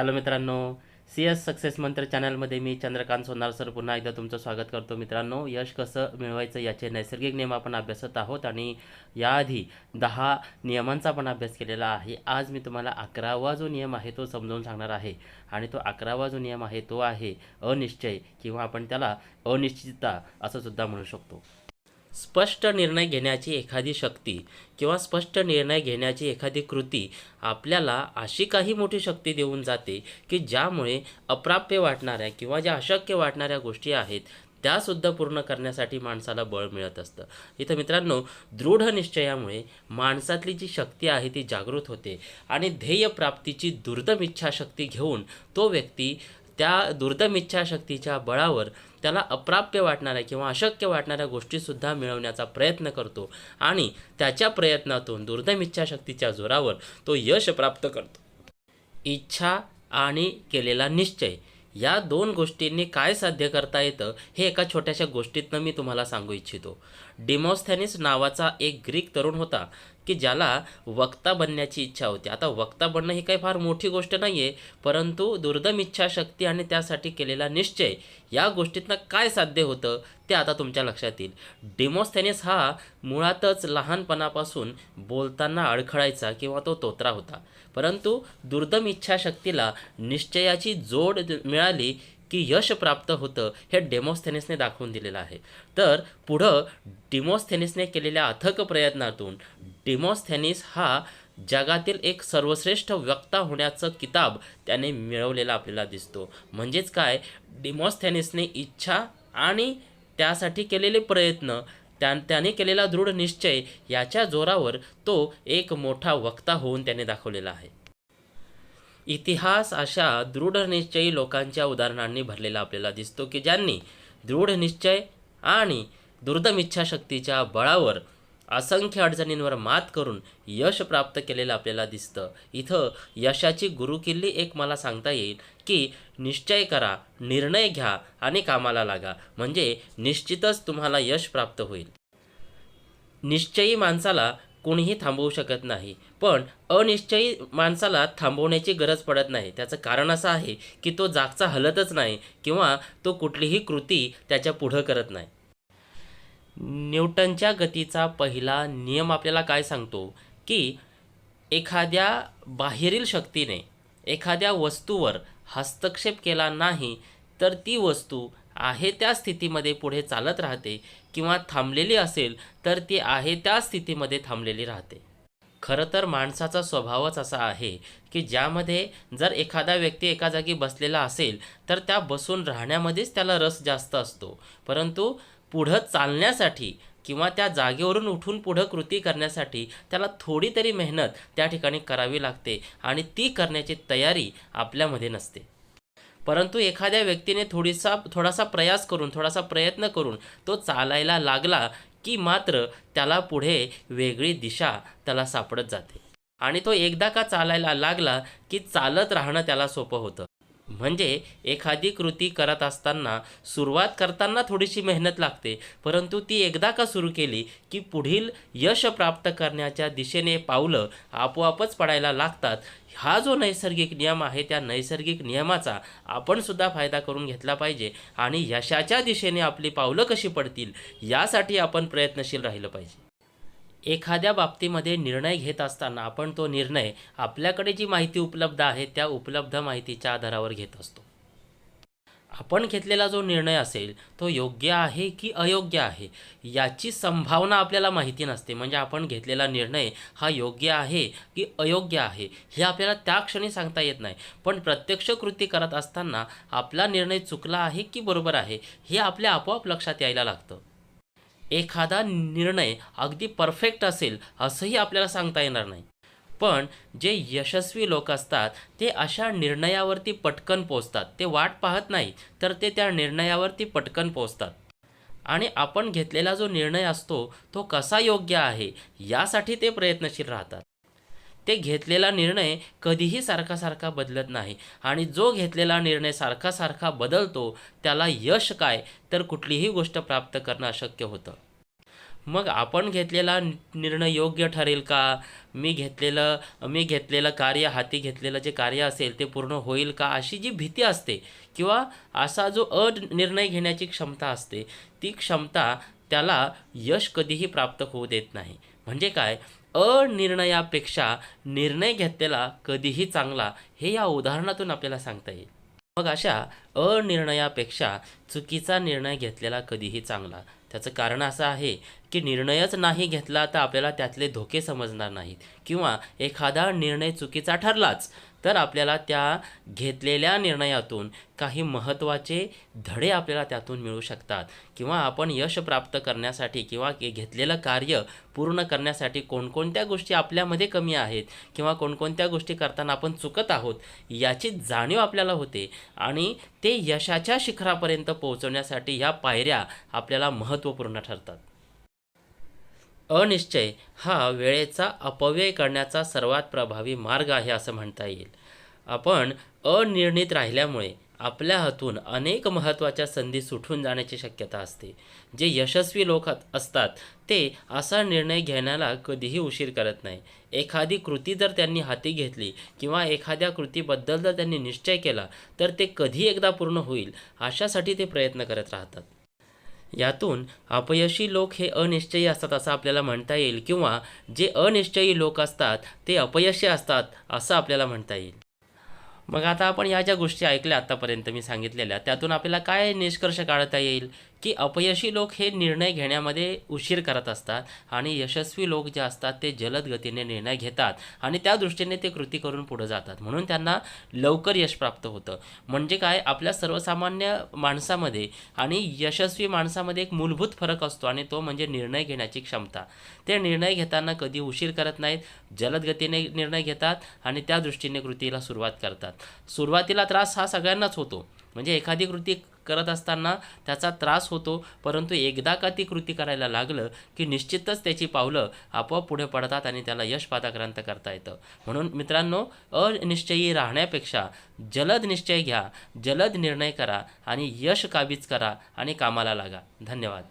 Hello मित्रांनो C S success मंत्र चॅनलमध्ये मी चंद्रकांत सोनार सर पुन्हा एकदा तुमचं स्वागत करतो मित्रांनो. यश कसं मिळवायचं याचे नैसर्गिक नियम आपण अभ्यासत आहोत आणि याआधी दहा नियमांचा पण अभ्यास केलेला आहे. आज मी तुम्हाला अकरावा जो नियम आहे तो समजावून सांगणार आहे. आणि तो अकरावा जो नियम आहे तो आहे अनिश्चय किंवा आपण त्याला अनिश्चितता असं सुद्धा म्हणू शकतो. स्पष्ट निर्णय घेण्याची एखादी शक्ती किंवा स्पष्ट निर्णय घेण्याची एखादी कृती आपल्याला अशी काही मोठी शक्ती देऊन जाते की ज्यामुळे अप्राप्य वाटणाऱ्या किंवा ज्या अशक्य वाटणाऱ्या गोष्टी आहेत त्यासुद्धा पूर्ण करण्यासाठी माणसाला बळ मिळत असतं. इथं मित्रांनो दृढ निश्चयामुळे माणसातली जी शक्ती आहे ती जागृत होते आणि ध्येयप्राप्तीची दुर्दम इच्छाशक्ती घेऊन तो व्यक्ती त्या दुर्दम इच्छाशक्तीच्या बळावर त्याला अप्राप्य वाटणाऱ्या किंवा अशक्य वाटणाऱ्या गोष्टीसुद्धा मिळवण्याचा प्रयत्न करतो आणि त्याच्या प्रयत्नातून दुर्दम इच्छाशक्तीच्या जोरावर तो यश प्राप्त करतो. इच्छा आणि केलेला निश्चय या दोन गोष्टींनी काय साध्य करता येतं हे एका छोट्याशा गोष्टीतनं मी तुम्हाला सांगू इच्छितो. डिमॉस्थॅनिस नावाचा एक ग्रीक तरुण होता. की ज्याला वक्ता बनण्याची इच्छा होती. आता वक्ता बनणं ही काही फार मोठी गोष्ट नाही आहे परंतु दुर्दम इच्छाशक्ती आणि त्यासाठी केलेला निश्चय या गोष्टीतनं काय साध्य होतं ते आता तुमच्या लक्षात येईल. डिमोस्थेनिस हा मुळातच लहानपणापासून बोलताना अडखळायचा किंवा तो तोत्रा होता. परंतु दुर्दम इच्छाशक्तीला निश्चयाची जोड मिळाली की यश प्राप्त होतं हे डेमोस्थेनिसने दाखवून दिलेलं आहे. तर पुढं डिमोस्थेनिसने केलेल्या अथक प्रयत्नातून डिमोस्थेनिस हा जगातील एक सर्वश्रेष्ठ वक्ता होण्याचं किताब त्याने मिळवलेला आपल्याला दिसतो. म्हणजेच काय? डिमोस्थेनिसने इच्छा आणि त्यासाठी केलेले प्रयत्न त्या त्याने केलेला दृढ निश्चय याच्या जोरावर तो एक मोठा वक्ता होऊन त्याने दाखवलेला आहे. इतिहास अशा दृढ निश्चयी लोकांच्या उदाहरणांनी भरलेला आपल्याला दिसतो की ज्यांनी दृढ निश्चय आणि दुर्दम इच्छाशक्तीच्या बळावर असंख्य अडचणींवर मात करून यश प्राप्त केलेलं आपल्याला दिसतं. इथं यशाची गुरुकिल्ली एक मला सांगता येईल की निश्चय करा निर्णय घ्या आणि कामाला लागा. म्हणजे निश्चितच तुम्हाला यश प्राप्त होईल. निश्चयी माणसाला कोणीही थांबवू शकत नाही. पण अनिश्चयी माणसाला थांबवण्याची गरज पडत नाही. त्याचं कारण असं आहे की तो जागचा हलतच नाही किंवा तो कुठलीही कृती त्याच्या पुढं करत नाही. न्यूटनच्या गतीचा पहिला नियम आपल्याला काय सांगतो? की एखाद्या बाहेरील शक्तीने एखाद्या वस्तूवर हस्तक्षेप केला नाही तर ती वस्तू आहे त्या स्थितीमध्ये पुढे चालत राहते. किंवा थांबलेली असेल तर ती आहे त्या स्थितीमध्ये थांबलेली राहते. खरं तर माणसाचा स्वभावच असा आहे की ज्यामध्ये जर एखादा व्यक्ती एका जागी बसलेला असेल तर त्या बसून राहण्यामध्येच त्याला रस जास्त असतो. परंतु पुढं चालण्यासाठी किंवा त्या जागेवरून उठून पुढं कृती करण्यासाठी त्याला थोडी तरी मेहनत त्या ठिकाणी करावी लागते आणि ती करण्याची तयारी आपल्यामध्ये नसते. परंतु एखाद्या व्यक्तीने थोडीसा थोडासा प्रयास करून थोडासा प्रयत्न करून तो चालायला लागला की मात्र त्याला पुढे वेगळी दिशा त्याला सापडत जाते. आणि तो एकदा का चालायला लागला की चालत राहणं त्याला सोपं होतं. म्हणजे एखादी कृती करत असताना सुरुवात करताना थोडीशी मेहनत लागते परंतु ती एकदा का सुरू केली की पुढील यश प्राप्त करण्याच्या दिशेने पावलं आपोआपच पडायला लागतात. हा जो नैसर्गिक नियम आहे त्या नैसर्गिक नियमाचा आपण सुद्धा फायदा करून घेतला पाहिजे आणि यशाच्या दिशेने आपली पावलं कशी पडतील यासाठी आपण प्रयत्नशील राहिलं पाहिजे. एखाद्या बाबतीमध्ये निर्णय घेत असताना आपण तो निर्णय आपल्याकडे जी माहिती उपलब्ध आहे त्या उपलब्ध माहितीच्या आधारावर घेत असतो. आपण घेतलेला जो निर्णय असेल तो योग्य आहे की अयोग्य आहे? याची संभावना आपल्याला माहिती नसते. म्हणजे आपण घेतलेला निर्णय हा योग्य आहे की अयोग्य आहे हे आपल्याला त्या क्षणी सांगता येत नाही. पण प्रत्यक्ष कृती करत असताना आपला निर्णय चुकला आहे की बरोबर आहे हे आपल्या आपोआप लक्षात यायला लागतं. एखादा निर्णय अगदी परफेक्ट असेल असंही आपल्याला सांगता येणार नाही. पण जे यशस्वी लोक असतात ते अशा निर्णयावरती पटकन पोचतात. ते वाट पाहत नाही तर ते त्या निर्णयावरती पटकन पोचतात. आणि आपण घेतलेला जो निर्णय असतो तो कसा योग्य आहे यासाठी ते प्रयत्नशील राहतात. ते घेतलेला निर्णय कधीही सारखा सारखा बदलत नाही. आणि जो घेतलेला निर्णय सारखा सारखा बदलतो त्याला यश काय तर कुठलीही गोष्ट प्राप्त करणं अशक्य होतं. मग आपण घेतलेला निर्णय योग्य ठरेल का? मी घेतलेलं मी घेतलेलं कार्य हाती घेतलेलं जे कार्य असेल ते पूर्ण होईल का अशी जी भीती असते किंवा असा जो अनिर्णय घेण्याची क्षमता असते ती क्षमता त्याला यश कधीही प्राप्त होऊ देत नाही. म्हणजे काय? अनिर्णयापेक्षा निर्णय घेतलेला कधीही चांगला हे या उदाहरणातून आपल्याला सांगता येईल. मग अशा अनिर्णयापेक्षा चुकीचा निर्णय घेतलेला कधीही चांगला. त्याचं कारण असं आहे की निर्णयच नाही घेतला तर आपल्याला त्यातले धोके समजणार नाहीत. किंवा एखादा निर्णय चुकीचा ठरलाच तर आपल्याला त्या घेतलेल्या निर्णयातून काही महत्त्वाचे धडे आपल्याला त्यातून मिळू शकतात. किंवा आपण यश प्राप्त करण्यासाठी किंवा घेतलेलं कार्य पूर्ण करण्यासाठी कोणकोणत्या गोष्टी आपल्यामध्ये कमी आहेत किंवा कोणकोणत्या गोष्टी करताना आपण चुकत आहोत याची जाणीव आपल्याला होते आणि ते यशाच्या शिखरापर्यंत पोहोचवण्यासाठी ह्या पायऱ्या आपल्याला महत्त्वपूर्ण ठरतात. अनिश्चय हा वेळेचा अपव्यय करण्याचा सर्वात प्रभावी मार्ग आहे असं म्हणता येईल. आपण अनिर्णित राहिल्यामुळे आपल्या हातून अनेक महत्त्वाच्या संधी सुटून जाण्याची शक्यता असते. जे यशस्वी लोक असतात ते असा निर्णय घेण्याला कधीही उशीर करत नाही. एखादी कृती जर त्यांनी हाती घेतली किंवा एखाद्या कृतीबद्दल जर त्यांनी निश्चय केला तर ते कधी एकदा पूर्ण होईल अशासाठी ते प्रयत्न करत राहतात. यातून अपयशी लोक हे अनिश्चयी असतात असं आपल्याला म्हणता येईल. किंवा जे अनिश्चयी लोक असतात ते अपयशी असतात असं आपल्याला म्हणता येईल. मग आता आपण ह्या ज्या गोष्टी ऐकल्या आत्तापर्यंत मी सांगितलेल्या त्यातून आपल्याला काय निष्कर्ष काढता येईल? की अपयशी लोक हे निर्णय घेण्यामध्ये उशीर करत असतात आणि यशस्वी लोक जे असतात ते जलद गतीने निर्णय घेतात आणि त्या दृष्टीने ते कृती करून पुढे जातात. म्हणून त्यांना लवकर यश प्राप्त होतं. म्हणजे काय? आपल्या सर्वसामान्य माणसामध्ये आणि यशस्वी माणसामध्ये एक मूलभूत फरक असतो आणि तो म्हणजे निर्णय घेण्याची क्षमता. ते निर्णय घेताना कधी उशीर करत नाहीत जलद गतीने निर्णय घेतात आणि त्या दृष्टीने कृतीला सुरुवात करतात. सुरुवातीला त्रास हा सगळ्यांनाच होतो. म्हणजे एखादी कृती करत असताना त्याचा त्रास होतो. परंतु एकदा का ती कृती करायला लागलं की निश्चितच त्याची पावलं आपोआप पुढे पडतात आणि त्याला यश पादाक्रांत करता येतं. म्हणून मित्रांनो अनिश्चयी राहण्यापेक्षा जलद निश्चय घ्या जलद निर्णय करा आणि यश काबीज करा आणि कामाला लागा. धन्यवाद.